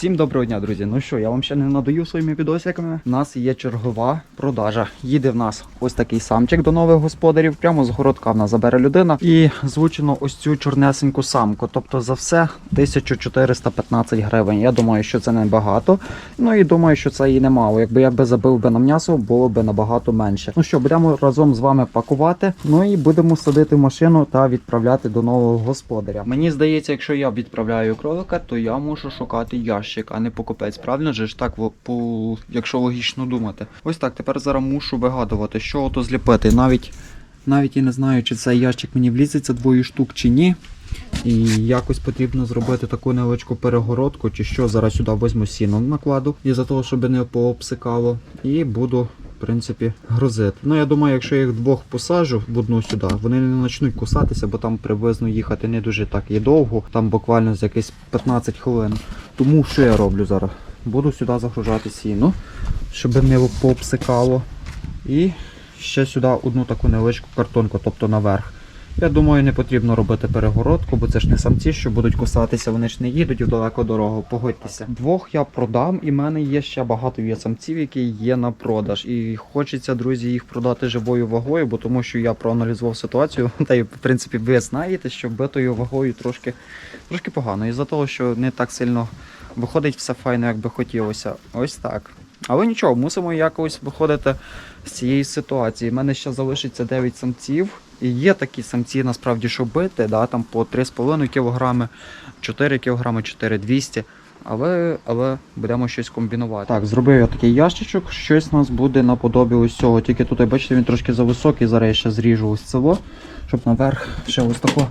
Всім доброго дня, друзі. Ну що, я вам ще не надаю своїми відосиками. У нас є чергова продажа. Їде в нас ось такий самчик до нових господарів. Прямо з городка в нас забере людина. І звучено ось цю чорнесеньку самку. Тобто за все 1415 гривень. Я думаю, що це небагато. Ну і думаю, що це і немало. Якби я би забив би на м'ясо, було б набагато менше. Ну що, будемо разом з вами пакувати. Ну і будемо садити машину та відправляти до нового господаря. Мені здається, якщо я відправляю кролика, то я мушу шукати ящик, а не покупець. Правильно же ж так, якщо логічно думати. Ось так, тепер зараз мушу вигадувати, що ото зліпити. Навіть навіть і не знаю, чи цей ящик мені влізеться двоє штук чи ні. І якось потрібно зробити таку невеличку перегородку, чи що зараз сюди візьму сіном накладу, і за того, щоб не пообсикало. І буду, принципі, грузити. Ну я думаю, якщо я їх двох посаджу в одну сюди, вони не почнуть кусатися, бо там приблизно їхати не дуже так і довго, там буквально за якісь 15 хвилин. Тому що я роблю зараз? Буду сюди загружати сіно, щоб не пообсикало. І ще сюди одну таку невеличку картонку, тобто наверх. Я думаю, не потрібно робити перегородку, бо це ж не самці, що будуть кусатися, вони ж не їдуть в далеку дорогу. Погодьтеся. Двох я продам, і в мене є ще багато є самців, які є на продаж. І хочеться, друзі, їх продати живою вагою, бо тому що я проаналізував ситуацію. Та й в принципі ви знаєте, що битою вагою трошки, трошки погано. Із-за того, що не так сильно виходить все файно, як би хотілося. Ось так. Але нічого, мусимо якось виходити з цієї ситуації. У мене ще залишиться 9 самців. І є такі самці, насправді, що бити, да, там по 3,5 кг, 4 кг, 4200 але, але будемо щось комбінувати. Так, зробив я такий ящичок, щось у нас буде наподобі ось цього. Тільки тут, бачите, він трошки зависокий, зараз я ще зріжу ось цього, щоб наверх ще ось таку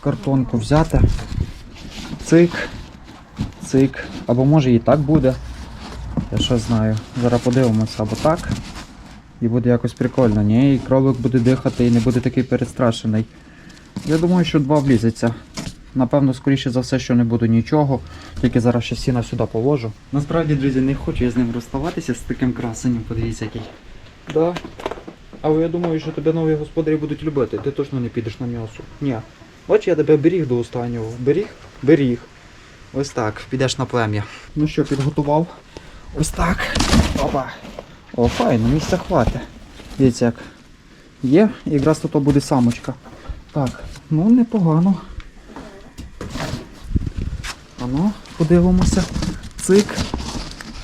картонку взяти. Цик, цик. Або може і так буде. Я що знаю. Зараз подивимося, або так. І буде якось прикольно, ні? І кролик буде дихати і не буде такий перестрашений. Я думаю, що два влізеться. Напевно, скоріше за все, що не буду нічого. Тільки зараз ще сіна сюди положу. Насправді, друзі, не хочу я з ним розставатися з таким красенням, подивіться який. Да. Але я думаю, що тебе нові господарі будуть любити. Ти точно не підеш на м'ясо. Ні. Бач, я тебе беріг до останнього. Беріг? Беріг. Ось так, підеш на плем'я. Ну що, підготував? Ось так. Опа. О, файно, місця хватить. Дивіться як. Є, якраз тут буде самочка. Так, ну непогано. Ану, подивимося. Цик,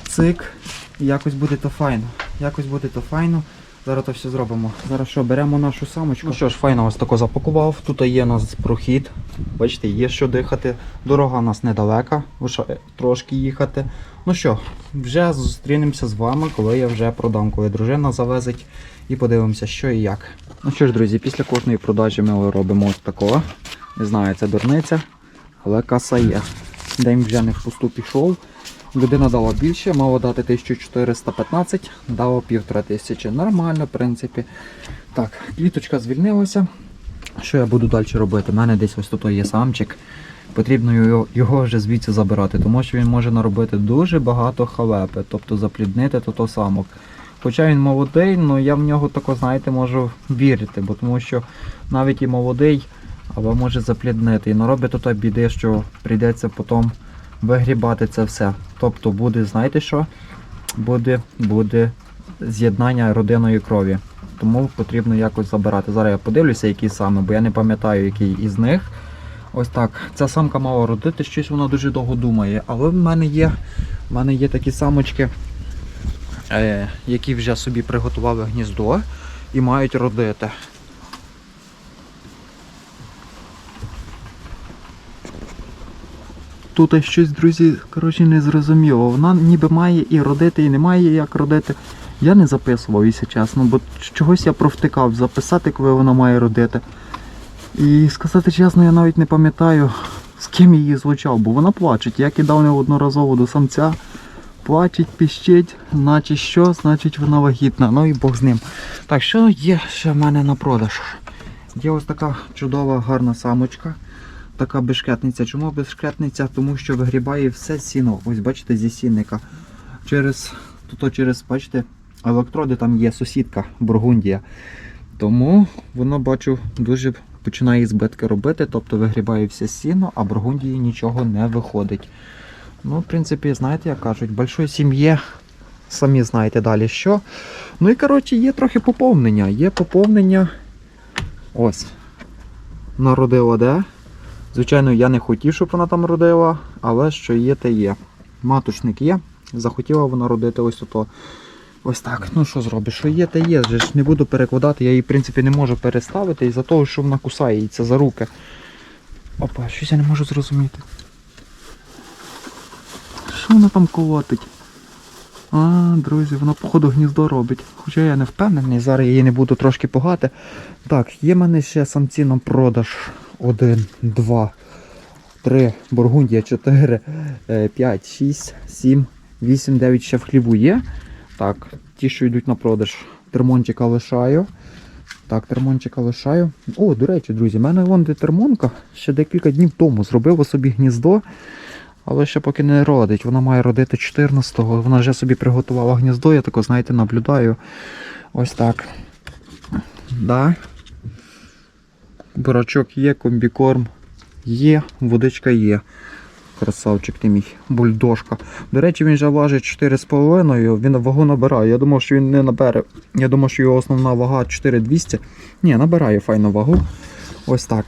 цик. Якось буде то файно. Якось буде то файно. Зараз то все зробимо. Зараз що, беремо нашу самочку. Ну що ж, файно ось тако запакував. Тут є у нас прохід. Бачите, є що дихати. Дорога у нас недалека, лише трошки їхати. Ну що, вже зустрінемося з вами, коли я вже продам, коли дружина завезить і подивимося, що і як. Ну що ж, друзі, після кожної продажі ми робимо ось такого. Не знаю, це дурниця, але каса є. День вже не впусту пішов. Людина дала більше, мала дати 1415, дала 1500. Нормально, в принципі. Так, кліточка звільнилася. Що я буду далі робити? У мене десь ось тут є самчик. Потрібно його, вже звідси забирати, тому що він може наробити дуже багато халепи, тобто запліднити то самок. Хоча він молодий, але я в нього тако, знаєте, можу вірити, бо тому що навіть і молодий, але може запліднити. І наробить то біди, що прийдеться потім вигрібати це все. Тобто буде, знаєте що? Буде, буде з'єднання родинної крові. Тому потрібно якось забирати. Зараз я подивлюся, який саме, бо я не пам'ятаю, який із них. Ось так. Ця самка мала родити, щось вона дуже довго думає. Але в мене є, в мене є такі самочки, е, які вже собі приготували гніздо і мають родити. Тут щось, друзі, коротше, не зрозуміло. Вона ніби має і родити, і не має як родити. Я не записував, якщо чесно, бо чогось я провтикав записати, коли вона має родити. І сказати чесно, я навіть не пам'ятаю, з ким її звучав, бо вона плачеть. Я кидав неодноразово до самця. Плачеть, піщить, наче що, значить вона вагітна. Ну і Бог з ним. Так, що є ще в мене на продаж? Є ось така чудова гарна самочка. Така бешкетниця. Чому бешкетниця? Тому що вигрібає все сіно. Ось бачите, зі сінника. Через, тут через, бачите, електроди там є сусідка Бургундія. Тому воно бачу дуже починає збитки робити, тобто вигрібає все сіно, а Бургундії нічого не виходить. Ну, в принципі, знаєте, як кажуть, в большой сім'ї, самі знаєте далі що. Ну і коротше, є трохи поповнення. Є поповнення. Ось. Народила де. Звичайно, я не хотів, щоб вона там родила, але що є, те є. Маточник є. Захотіла вона родити ось ото. Ось так. Ну що зробиш? Що є, те є. Ж не буду перекладати, я її, в принципі, не можу переставити із-за того, що вона кусається за руки. Опа, щось я не можу зрозуміти. Що вона там колотить? А, друзі, вона походу гніздо робить. Хоча я не впевнений, зараз я її не буду трошки погати. Так, є в мене ще самці на продаж. Один, два, три, Бургундія, чотири, е, п'ять, шість, сім, вісім, дев'ять ще в хліву є. Так, ті, що йдуть на продаж. Термончика лишаю. Так, термончика лишаю. О, до речі, друзі, в мене вон де термонка ще декілька днів тому зробила собі гніздо. Але ще поки не родить. Вона має родити 14-го. Вона вже собі приготувала гніздо, я тако, знаєте, наблюдаю. Ось так. Да. Бурачок є, комбікорм є, водичка є. Красавчик ти мій, бульдожка. До речі, він вже важить 4,5, він вагу набирає. Я думав, що він не набере. Я думав, що його основна вага 4200. Ні, набирає файну вагу. Ось так.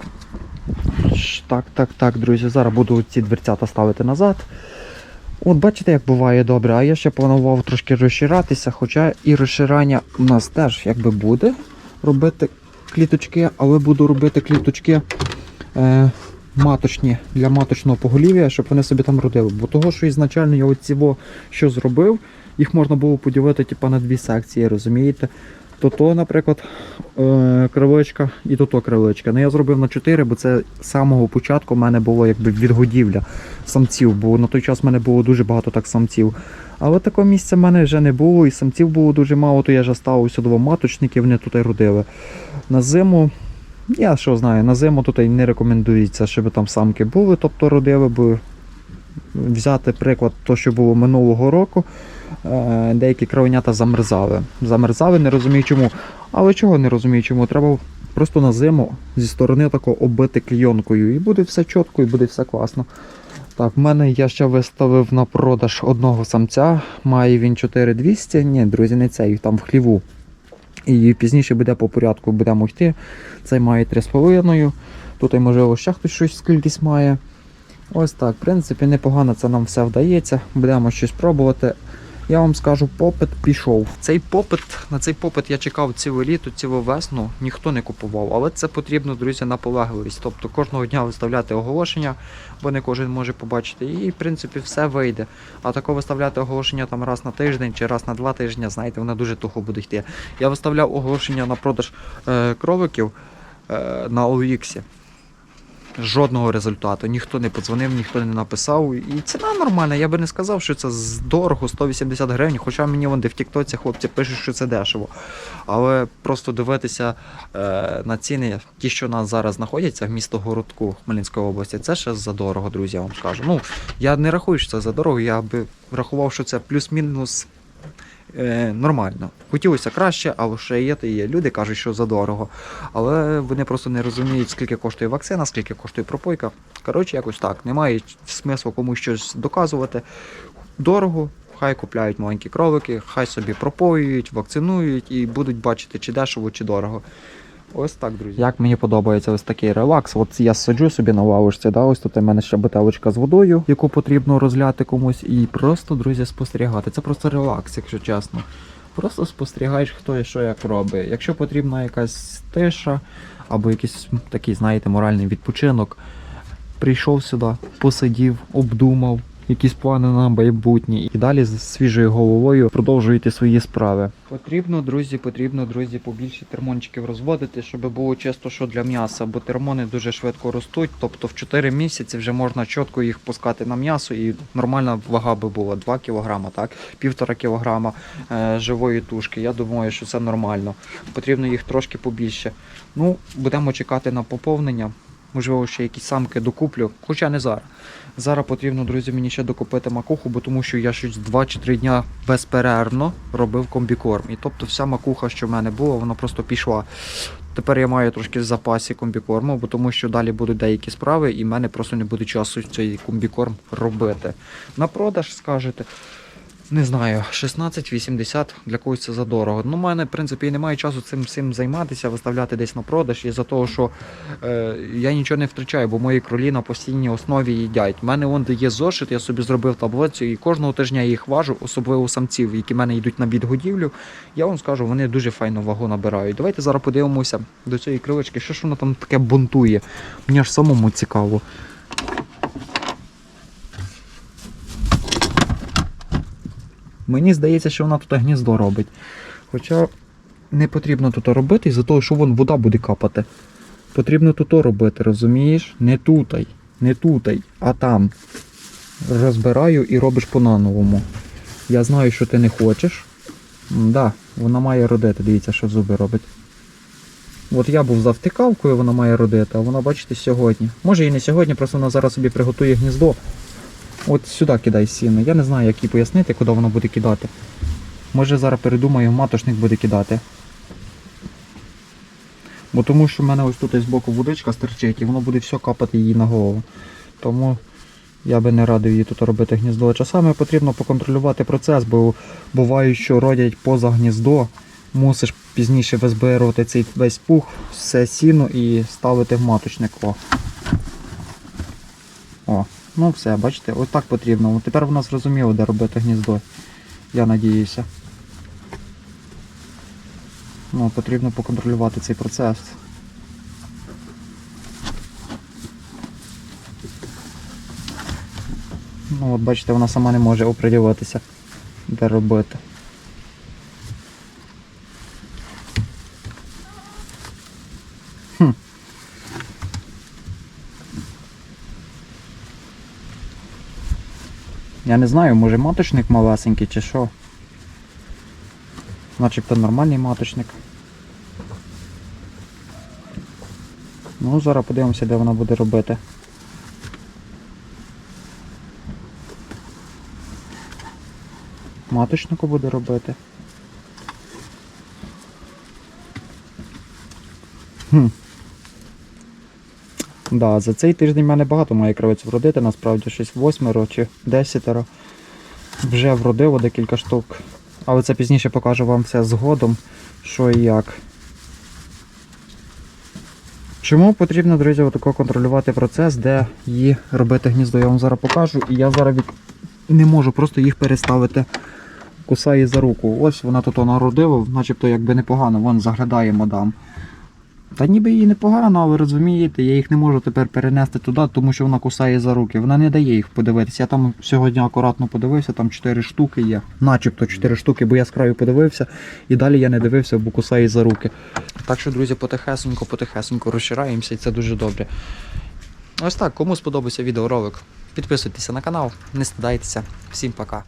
Так, так, так, друзі. Зараз буду ці дверцята ставити назад. От бачите, як буває добре, а я ще планував трошки розширатися, хоча і розширання у нас теж якби буде робити кліточки, але буду робити кліточки е, маточні для маточного поголів'я, щоб вони собі там родили. Бо того, що ізначально я оці що зробив, їх можна було поділити типу, на дві секції, розумієте? То то, наприклад, е, криличка і то то криличка. Ну я зробив на 4, бо це з самого початку в мене було якби відгодівля самців, бо на той час в мене було дуже багато так самців. Але такого місця в мене вже не було, і самців було дуже мало, то я вже ставив сюди два маточники, вони тут і родили. На зиму, я що знаю, на зиму тут і не рекомендується, щоб там самки були, тобто родили, бо взяти приклад, то, що було минулого року, деякі кровенята замерзали. Замерзали, не розумію чому. Але чого не розумію чому? Треба просто на зиму зі сторони тако оббити клійонкою. І буде все чітко, і буде все класно. Так, в мене я ще виставив на продаж одного самця. Має він 4200. Ні, друзі, не цей, там в хліву. І пізніше буде по порядку, будемо йти. Цей має 3,5. Тут, можливо, ще хтось щось кількість має. Ось так, в принципі, непогано це нам все вдається. Будемо щось пробувати. Я вам скажу, попит пішов. Цей попит, на цей попит я чекав ціле літо, цілу весну, ніхто не купував. Але це потрібно, друзі, наполегливість. Тобто кожного дня виставляти оголошення, бо не кожен може побачити. І, в принципі, все вийде. А тако виставляти оголошення там раз на тиждень чи раз на два тижні, знаєте, воно дуже тухо буде йти. Я виставляв оголошення на продаж е, кроликів е, на OLX. Жодного результату. Ніхто не подзвонив, ніхто не написав. І ціна нормальна. Я би не сказав, що це дорого, 180 гривень. Хоча мені вон де в Тіктоці хлопці пишуть, що це дешево. Але просто дивитися е, на ціни, ті, що у нас зараз знаходяться в місто Городку Хмельницької області, це ще задорого, друзі, я вам скажу. Ну, я не рахую, що це задорого, я би рахував, що це плюс-мінус е, нормально. Хотілося краще, але ще є, та є. Люди кажуть, що задорого. Але вони просто не розуміють, скільки коштує вакцина, скільки коштує пропойка. Коротше, якось так. Немає смислу комусь щось доказувати. Дорого, хай купляють маленькі кролики, хай собі пропоюють, вакцинують і будуть бачити, чи дешево, чи дорого. Ось так, друзі. Як мені подобається ось такий релакс. От я сиджу собі на лавочці, да, ось тут у мене ще бутелочка з водою, яку потрібно розляти комусь, і просто, друзі, спостерігати. Це просто релакс, якщо чесно. Просто спостерігаєш, хто і що як робить. Якщо потрібна якась тиша або якийсь такий, знаєте, моральний відпочинок, прийшов сюди, посидів, обдумав. Якісь плани на майбутнє і далі з свіжою головою продовжуєте свої справи. Потрібно, друзі, потрібно, друзі, побільше термончиків розводити, щоб було чисто що для м'яса, бо термони дуже швидко ростуть. Тобто в 4 місяці вже можна чітко їх пускати на м'ясо, і нормальна вага би була 2 кг, так, 1,5 кг е, живої тушки. Я думаю, що це нормально. Потрібно їх трошки побільше. Ну, будемо чекати на поповнення. Можливо, ще якісь самки докуплю, хоча не зараз. Зараз потрібно, друзі, мені ще докупити макуху, бо тому що я щось 2 чи 3 дня безперервно робив комбікорм. І тобто вся макуха, що в мене була, вона просто пішла. Тепер я маю трошки в запасі комбікорму, бо тому що далі будуть деякі справи, і в мене просто не буде часу цей комбікорм робити. На продаж скажете. Не знаю, 16-80 для когось це задорого. Ну, в мене, в принципі, і немає часу цим всім займатися, виставляти десь на продаж, із-за того, що е, я нічого не втрачаю, бо мої кролі на постійній основі їдять. У мене вон де є зошит, я собі зробив таблицю, і кожного тижня я їх важу, особливо самців, які в мене йдуть на відгодівлю. Я вам скажу, вони дуже файно вагу набирають. Давайте зараз подивимося до цієї кривички, що ж воно там таке бунтує. Мені аж самому цікаво. Мені здається, що вона тут гніздо робить. Хоча не потрібно тут робити, із-за того, що вон вода буде капати. Потрібно тут робити, розумієш? Не тутай, не тутай, а там. Розбираю і робиш по-нановому. Я знаю, що ти не хочеш. Так, да, вона має родити, дивіться, що зуби робить. От я був за втикавкою, вона має родити, а вона, бачите, сьогодні. Може і не сьогодні, просто вона зараз собі приготує гніздо. От сюди кидай сіно. Я не знаю, як їй пояснити, куди воно буде кидати. Може зараз передумаю, матошник буде кидати. Бо тому що в мене ось тут із боку водичка стерчить і воно буде все капати їй на голову. Тому я би не радив їй тут робити гніздо. Часами потрібно поконтролювати процес, бо буває, що родять поза гніздо. Мусиш пізніше визбирувати цей весь пух, все сіно і ставити в маточник. О. О. Ну все, бачите, ось так потрібно. Тепер вона зрозуміла, де робити гніздо. Я надіюся. Ну, потрібно поконтролювати цей процес. Ну от бачите, вона сама не може оприділитися, де робити. Я не знаю, може маточник малесенький чи що. Начебто нормальний маточник. Ну, зараз подивимося, де вона буде робити. Маточнику буде робити. Хм. Да, за цей тиждень в мене багато має кравець вродити, насправді щось восьмеро чи десятеро. Вже вродило декілька штук. Але це пізніше покажу вам все згодом, що і як. Чому потрібно, друзі, отако контролювати процес, де її робити гніздо? Я вам зараз покажу, і я зараз від... не можу просто їх переставити. Кусає за руку. Ось вона тут народила, начебто якби непогано, вон заглядає мадам. Та ніби їй непогано, але розумієте, я їх не можу тепер перенести туди, тому що вона кусає за руки. Вона не дає їх подивитися. Я там сьогодні акуратно подивився, там 4 штуки є. Начебто 4 штуки, бо я з подивився і далі я не дивився, бо кусає за руки. Так що, друзі, потихесенько, потихесенько розшираємося і це дуже добре. Ось так, кому сподобався відеоролик, підписуйтеся на канал, не стидайтеся. Всім пока.